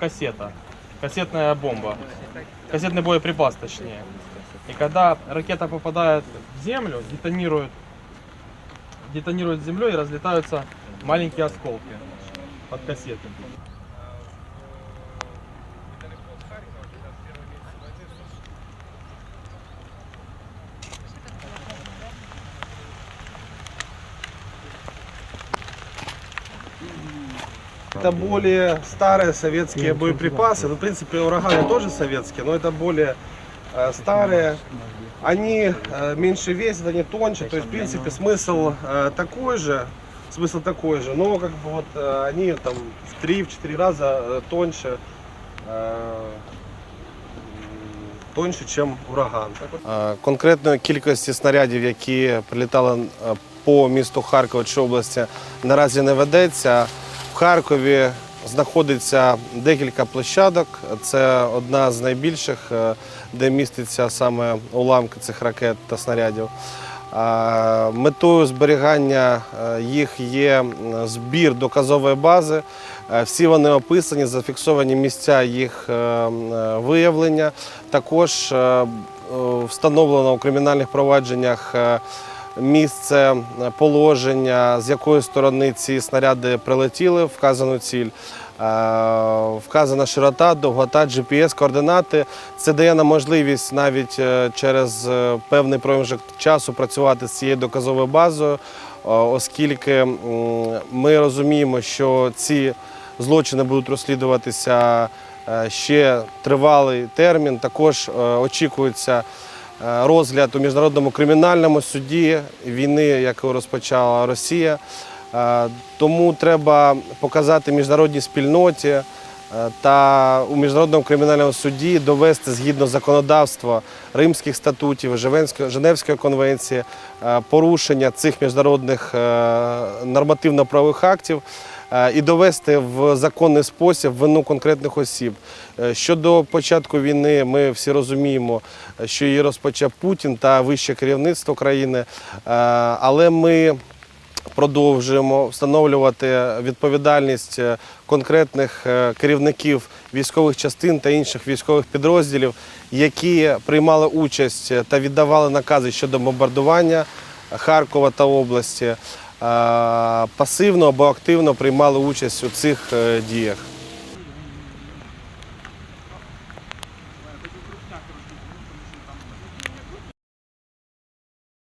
кассета, кассетная бомба, кассетный боеприпас точнее. И когда ракета попадает в землю, детонирует, детонирует землей и разлетаются маленькие осколки под кассеты. Это более старые советские боеприпасы. Ну, в принципе, ураганы тоже советские, но это более э, старые. Они э, меньше весят, они тоньше. То есть, в принципе, смысл э, такой же. Смысл такой же, но как бы вот э, они там в 3-4 раза э, тоньше. э, м, Тоньше, ніж ураган. Е, Конкретної кількості снарядів, які прилітали е, по місту Харкова чи області, наразі не ведеться. Харкові знаходиться декілька площадок. Це одна з найбільших, е, де міститься саме уламки цих ракет та снарядів. Метою зберігання е, їх є збір доказової бази. Е, Всі вони описані, зафіксовані місця їх е, е, виявлення. Також е, е, встановлено у кримінальних провадженнях е, місце е, положення, з якої сторони ці снаряди прилетіли вказану ціль. Е, Вказана широта, довгота, GPS-координати. Це дає нам можливість навіть е, через певний проміжок часу працювати з цією доказовою базою, оскільки ми розуміємо, що ці злочини будуть розслідуватися ще тривалий термін. Також очікується розгляд у міжнародному кримінальному суді війни, яку розпочала Росія. Е, Тому треба показати міжнародній спільноті е, та у міжнародному кримінальному суді довести згідно законодавства Римських статутів, Женевської- конвенції е, порушення цих міжнародних е, нормативно-правових актів е, і довести в законний спосіб вину конкретних осіб. Е, Щодо початку війни, ми всі розуміємо, е, що її розпочав Путін та вище керівництво країни, Е, але ми продовжуємо встановлювати відповідальність е, конкретних е, керівників військових частин та інших військових підрозділів, які приймали участь та віддавали накази щодо бомбардування Харкова та області, е, пасивно або активно приймали участь у цих е, діях.